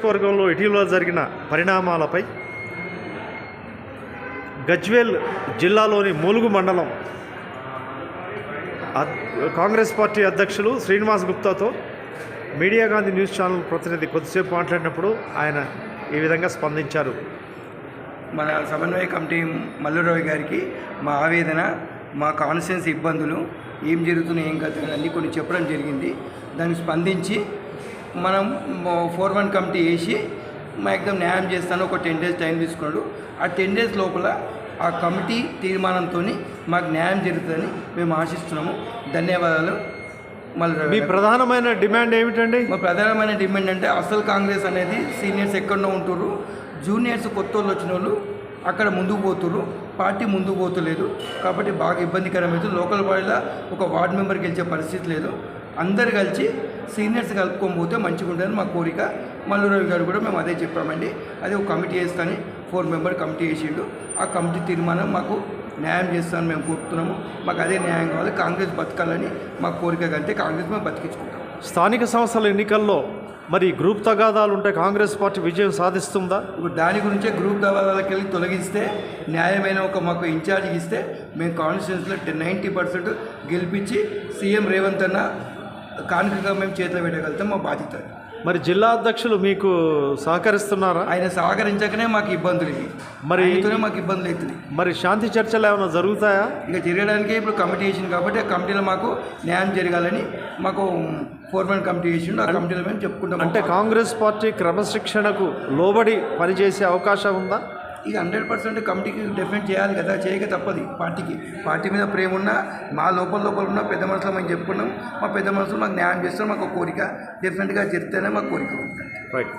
నియోజకవర్గంలో ఇటీవల జరిగిన పరిణామాలపై గజ్వేల్ జిల్లాలోని ములుగు మండలం కాంగ్రెస్ పార్టీ అధ్యక్షులు శ్రీనివాస్ గుప్తాతో మీడియా గాంధీ న్యూస్ ఛానల్ ప్రతినిధి కొద్దిసేపు మాట్లాడినప్పుడు ఆయన ఈ విధంగా స్పందించారు. మన సమన్వయ కమిటీ మల్లురావు గారికి మా ఆవేదన మా కాన్స్టిట్యున్సీ ఇబ్బందులు ఏం జరుగుతున్నాయి ఏం కథ అన్నీ కొన్ని చెప్పడం జరిగింది. దానికి స్పందించి మనం ఫోర్ వన్ కమిటీ వేసి మా ఎగ్జామ్ న్యాయం చేస్తాను ఒక టెన్ డేస్ టైం తీసుకున్నాడు. ఆ టెన్ డేస్ లోపల ఆ కమిటీ తీర్మానంతో మాకు న్యాయం జరుగుతుందని మేము ఆశిస్తున్నాము. ధన్యవాదాలు. మల్లురావు మీ. ప్రధానమైన డిమాండ్ ఏమిటండి? మా ప్రధానమైన డిమాండ్ అంటే అసలు కాంగ్రెస్ అనేది సీనియర్స్ ఎక్కడో ఉంటుర్రు. జూనియర్స్ కొత్త వాళ్ళు వచ్చిన వాళ్ళు అక్కడ ముందుకు పోతుర్రు. పార్టీ ముందుకు పోతలేదు. కాబట్టి బాగా ఇబ్బందికరమైతే లోకల్ బాడీలో ఒక వార్డు మెంబర్ గెలిచే పరిస్థితి లేదు. అందరు కలిసి సీనియర్స్ కలుపుకొని పోతే మంచిగా ఉంటుందని మా కోరిక. మల్లురవి గారు కూడా మేము అదే చెప్పామండి. అదే ఒక కమిటీ వేస్తాని ఫోర్ మెంబర్ కమిటీ వేసిండు. ఆ కమిటీ తీర్మానం మాకు న్యాయం చేస్తానని మేము కోరుతున్నాము. మాకు అదే న్యాయం కావాలి. కాంగ్రెస్ బతకాలని మా కోరిక కంటే కాంగ్రెస్ మేము బతికించుకుంటాం. స్థానిక సంస్థల ఎన్నికల్లో మరి గ్రూప్ తగాదాలు ఉంటే కాంగ్రెస్ పార్టీ విజయం సాధిస్తుందా? ఇప్పుడు దాని గురించే గ్రూప్ దవాదాలకు వెళ్ళి తొలగిస్తే న్యాయమైన ఒక మాకు ఇన్ఛార్జ్ ఇస్తే మేము కాన్స్టిట్యూన్స్లో నైంటీ పర్సెంట్ గెలిపించి సీఎం రేవంత్ అన్న కానుకగా మేము చేతిలో పెట్టగలుగుతాం మా బాధ్యత మరి జిల్లా అధ్యక్షులు మీకు సహకరిస్తున్నారా? ఆయన సహకరించకనే మాకు ఇబ్బందులు ఇవి. మరి- ఆయనతోనే మాకు ఇబ్బందులు అవుతుంది మరి శాంతి చర్చలు ఏమైనా జరుగుతాయా? ఇక జరగడానికే ఇప్పుడు కమిటీ వేసింది కాబట్టి ఆ కమిటీలో మాకు న్యాయం జరగాలని మాకు ఫోర్మన్ కమిటీ వేసిండు ఆ కమిటీలో మేము చెప్పుకుంటాం. అంటే కాంగ్రెస్ పార్టీ క్రమశిక్షణకు లోబడి పనిచేసే అవకాశం ఉందా? ఇది హండ్రెడ్ పర్సెంట్ కమిటీకి డెఫినెట్ చేయాలి కదా చేయక తప్పదు. పార్టీకి. పార్టీ మీద ప్రేమ ఉన్నా మా లోపల లోపల ఉన్న పెద్ద మనుషులు మేము చెప్పుకున్నాం. మా పెద్ద మనుషులు మాకు న్యాయం చేస్తారు మాకు ఒక కోరిక. డెఫినెట్గా చెప్తేనే మాకు కోరిక. ఉంటుంది రైట్